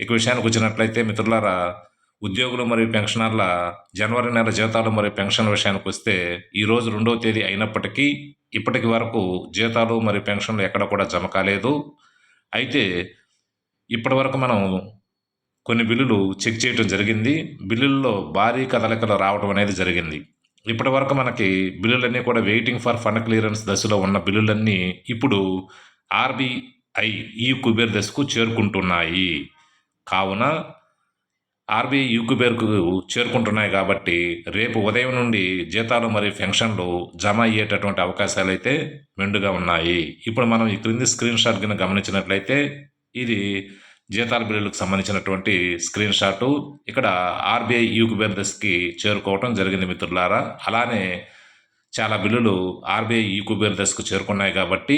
ఇక విషయానికి వచ్చినట్లయితే మిత్రులారా ఉద్యోగులు మరియు పెన్షనర్ల జనవరి నెల జీతాలు మరియు పెన్షన్ విషయానికి వస్తే ఈరోజు రెండవ తేదీ అయినప్పటికీ ఇప్పటికి వరకు జీతాలు మరియు పెన్షన్లు ఎక్కడ కూడా జమ కాలేదు. అయితే ఇప్పటి వరకు మనం కొన్ని బిల్లులు చెక్ చేయడం జరిగింది. బిల్లుల్లో భారీ కదలికలు రావడం అనేది జరిగింది. ఇప్పటి వరకు మనకి బిల్లులన్నీ కూడా వెయిటింగ్ ఫర్ ఫండ్ క్లియరెన్స్ దశలో ఉన్న బిల్లులన్నీ ఇప్పుడు ఆర్బీఐ ఈ కుబేర్ దశకు చేరుకుంటున్నాయి. కావున ఆర్బీఐ యూకుబేర్కు చేరుకుంటున్నాయి కాబట్టి రేపు ఉదయం నుండి జీతాలు మరియు పెన్షన్లు జమ అయ్యేటటువంటి అవకాశాలు అయితే మెండుగా ఉన్నాయి. ఇప్పుడు మనం ఈ క్రింది స్క్రీన్ షాట్ కింద గమనించినట్లయితే ఇది జీతాల బిల్లులకు సంబంధించినటువంటి స్క్రీన్ షాటు. ఇక్కడ ఆర్బీఐ యూకుబేర్ దశకి చేరుకోవటం జరిగింది మిత్రులారా. అలానే చాలా బిల్లులు ఆర్బీఐ యూకుబేర్ దశకు చేరుకున్నాయి కాబట్టి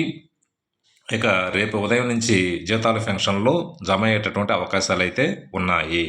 ఇక రేపు ఉదయం నుంచి జీతాల పెన్షన్లు జమ అయ్యేటటువంటి అవకాశాలు అయితే ఉన్నాయి.